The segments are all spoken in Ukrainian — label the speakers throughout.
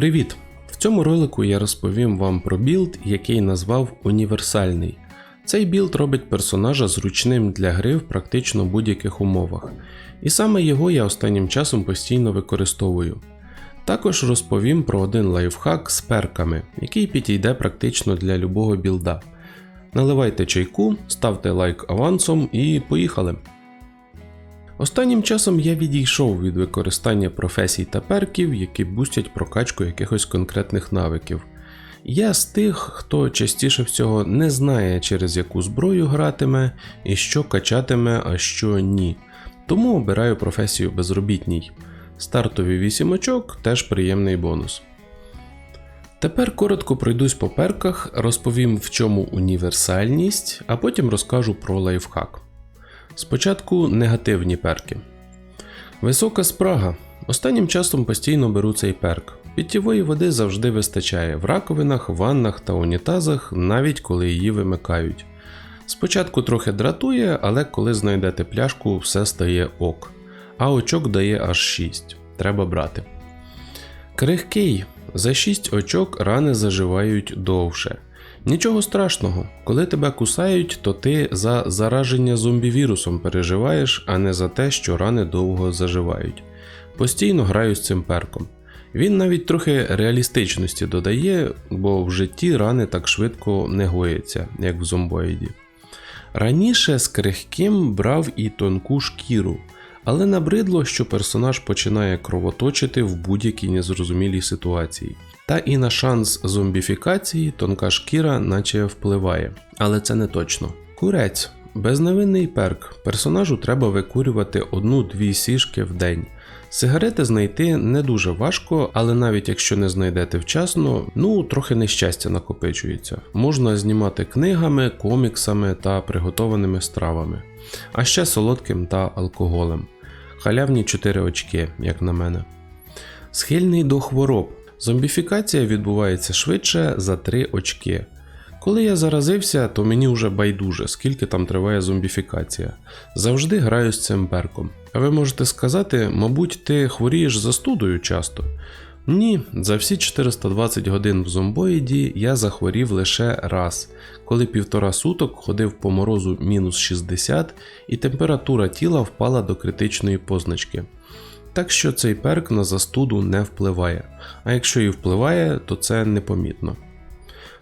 Speaker 1: Привіт! В цьому ролику я розповім вам про білд, який назвав універсальний. Цей білд робить персонажа зручним для гри в практично будь-яких умовах, і саме його я останнім часом постійно використовую. Також розповім про один лайфхак з перками, який підійде практично для любого білда. Наливайте чайку, ставте лайк авансом і поїхали! Останнім часом я відійшов від використання професій та перків, які бустять прокачку якихось конкретних навиків. Я з тих, хто частіше всього не знає, через яку зброю гратиме і що качатиме, а що ні. Тому обираю професію безробітній. Стартові 8 очок теж приємний бонус. Тепер коротко пройдусь по перках, розповім в чому універсальність, а потім розкажу про лайфхак. Спочатку негативні перки. Висока спрага. Останнім часом постійно беру цей перк. Питтєвої води завжди вистачає в раковинах, ваннах та унітазах, навіть коли її вимикають. Спочатку трохи дратує, але коли знайдете пляшку, все стає ок. А очок дає аж 6. Треба брати. Крихкий. За 6 очок рани заживають довше. Нічого страшного, коли тебе кусають, то ти за зараження зомбі-вірусом переживаєш, а не за те, що рани довго заживають. Постійно граю з цим перком. Він навіть трохи реалістичності додає, бо в житті рани так швидко не гояться, як в зомбоїді. Раніше з крихким брав і тонку шкіру, але набридло, що персонаж починає кровоточити в будь-якій незрозумілій ситуації. Та і на шанс зомбіфікації тонка шкіра наче впливає, але це не точно. Курець. Безневинний перк. Персонажу треба викурювати одну-дві сішки в день. Сигарети знайти не дуже важко, але навіть якщо не знайдете вчасно, ну трохи нещастя накопичується. Можна знімати книгами, коміксами та приготованими стравами, а ще солодким та алкоголем. Халявні 4 очки, як на мене. Схильний до хвороб. Зомбіфікація відбувається швидше за 3 очки. Коли я заразився, то мені вже байдуже, скільки там триває зомбіфікація. Завжди граю з цим перком. А ви можете сказати, мабуть, ти хворієш застудою часто. Ні, за всі 420 годин в зомбоїді я захворів лише раз, коли півтора суток ходив по морозу мінус 60 і температура тіла впала до критичної позначки. Так що цей перк на застуду не впливає, а якщо і впливає, то це непомітно.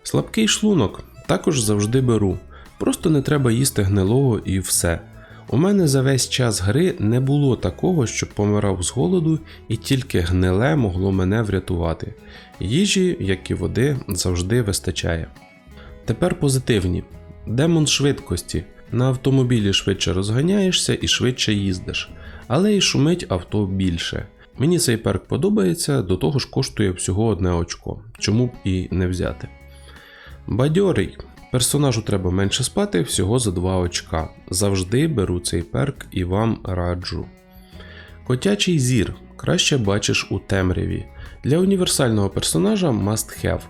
Speaker 1: Слабкий шлунок також завжди беру, просто не треба їсти гнилого і все. У мене за весь час гри не було такого, щоб помирав з голоду, і тільки гниле могло мене врятувати. Їжі, як і води, завжди вистачає. Тепер позитивні. Демон швидкості. На автомобілі швидше розганяєшся і швидше їздиш, але і шумить авто більше. Мені цей перк подобається, до того ж коштує всього одне очко, чому б і не взяти. Бадьорий. Персонажу треба менше спати всього за 2 очка. Завжди беру цей перк і вам раджу. Котячий зір. Краще бачиш у темряві. Для універсального персонажа must have.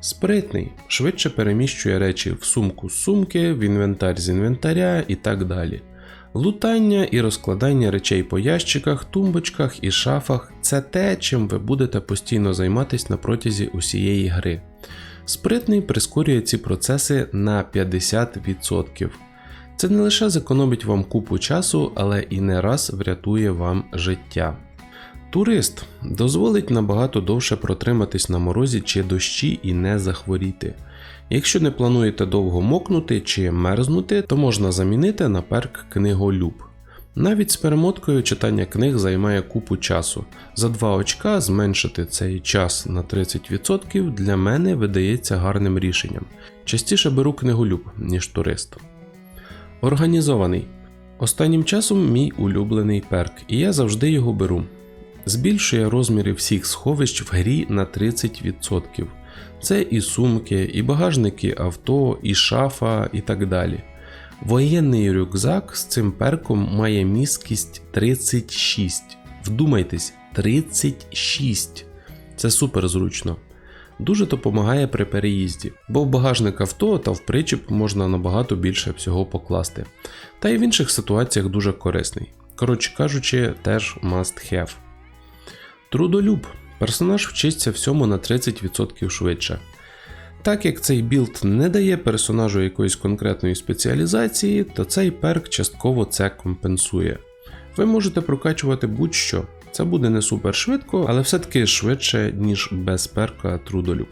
Speaker 1: Спритний. Швидше переміщує речі в сумку з сумки, в інвентар з інвентаря і так далі. Лутання і розкладання речей по ящиках, тумбочках і шафах це те, чим ви будете постійно займатися на протязі усієї гри. Спритний прискорює ці процеси на 50%. Це не лише зекономить вам купу часу, але і не раз врятує вам життя. Турист дозволить набагато довше протриматись на морозі чи дощі і не захворіти. Якщо не плануєте довго мокнути чи мерзнути, то можна замінити на перк книголюб. Навіть з перемоткою читання книг займає купу часу. За 2 очка зменшити цей час на 30% для мене видається гарним рішенням. Частіше беру книголюб, ніж турист. Організований. Останнім часом мій улюблений перк, і я завжди його беру. Збільшує розміри всіх сховищ в грі на 30%. Це і сумки, і багажники авто, і шафа, і так далі. Воєнний рюкзак з цим перком має міськість 36. Вдумайтесь, 36. Це супер зручно. Дуже допомагає при переїзді, бо в багажник авто та в причіп можна набагато більше всього покласти. Та й в інших ситуаціях дуже корисний. Коротше кажучи, теж must have. Трудолюб. Персонаж вчиться всьому на 30% швидше. Так як цей білд не дає персонажу якоїсь конкретної спеціалізації, то цей перк частково це компенсує. Ви можете прокачувати будь-що. Це буде не супер швидко, але все-таки швидше, ніж без перка трудолюб.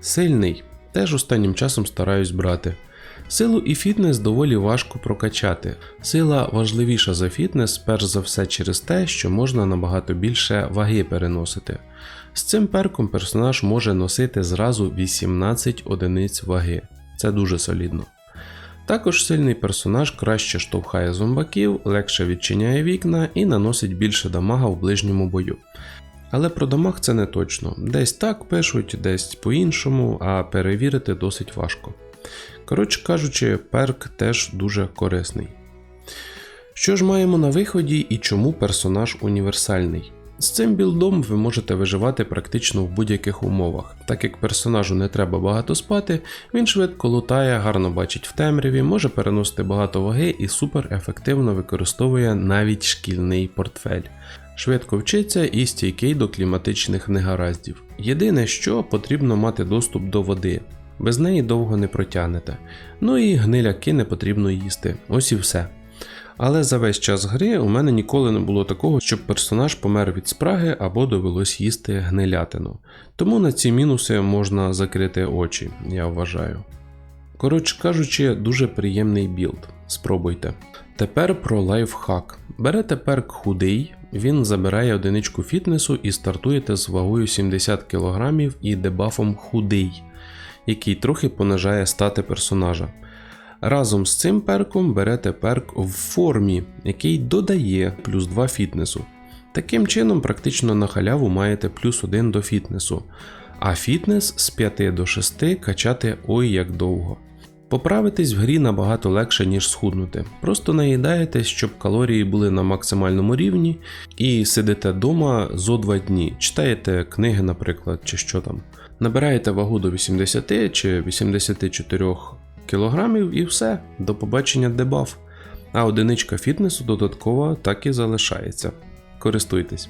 Speaker 1: Сильний. Теж останнім часом стараюсь брати. Силу і фітнес доволі важко прокачати. Сила важливіша за фітнес, перш за все через те, що можна набагато більше ваги переносити. З цим перком персонаж може носити зразу 18 одиниць ваги. Це дуже солідно. Також сильний персонаж краще штовхає зомбаків, легше відчиняє вікна і наносить більше дамага в ближньому бою. Але про дамаг це не точно. Десь так пишуть, десь по-іншому, а перевірити досить важко. Коротше кажучи, перк теж дуже корисний. Що ж маємо на виході і чому персонаж універсальний? З цим білдом ви можете виживати практично в будь-яких умовах, так як персонажу не треба багато спати, він швидко лутає, гарно бачить в темряві, може переносити багато ваги і супер ефективно використовує навіть шкільний портфель. Швидко вчиться і стійкий до кліматичних негараздів. Єдине, що потрібно мати доступ до води. Без неї довго не протягнете. Ну і гниляки не потрібно їсти. Ось і все. Але за весь час гри у мене ніколи не було такого, щоб персонаж помер від спраги або довелось їсти гнилятину. Тому на ці мінуси можна закрити очі, я вважаю. Коротше кажучи, дуже приємний білд. Спробуйте. Тепер про лайфхак. Берете перк худий, він забирає одиничку фітнесу і стартуєте з вагою 70 кг і дебафом худий, який трохи понижає стати персонажа. Разом з цим перком берете перк в формі, який додає плюс 2 фітнесу. Таким чином, практично на халяву маєте плюс 1 до фітнесу, а фітнес з 5 до 6 качати ой як довго. Поправитись в грі набагато легше, ніж схуднути. Просто наїдаєтесь, щоб калорії були на максимальному рівні, і сидите вдома зо 2 дні, читаєте книги, наприклад, чи що там. Набираєте вагу до 80 чи 84 кілограмів і все, до побачення дебаф. А одиничка фітнесу додаткова так і залишається. Користуйтесь.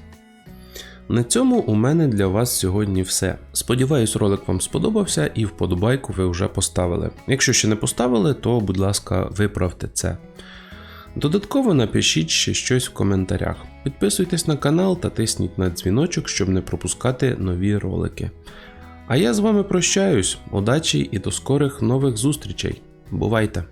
Speaker 1: На цьому у мене для вас сьогодні все. Сподіваюсь, ролик вам сподобався і вподобайку ви вже поставили. Якщо ще не поставили, то будь ласка, виправте це. Додатково напишіть ще щось в коментарях. Підписуйтесь на канал та тисніть на дзвіночок, щоб не пропускати нові ролики. А я з вами прощаюсь, удачі і до скорих нових зустрічей. Бувайте!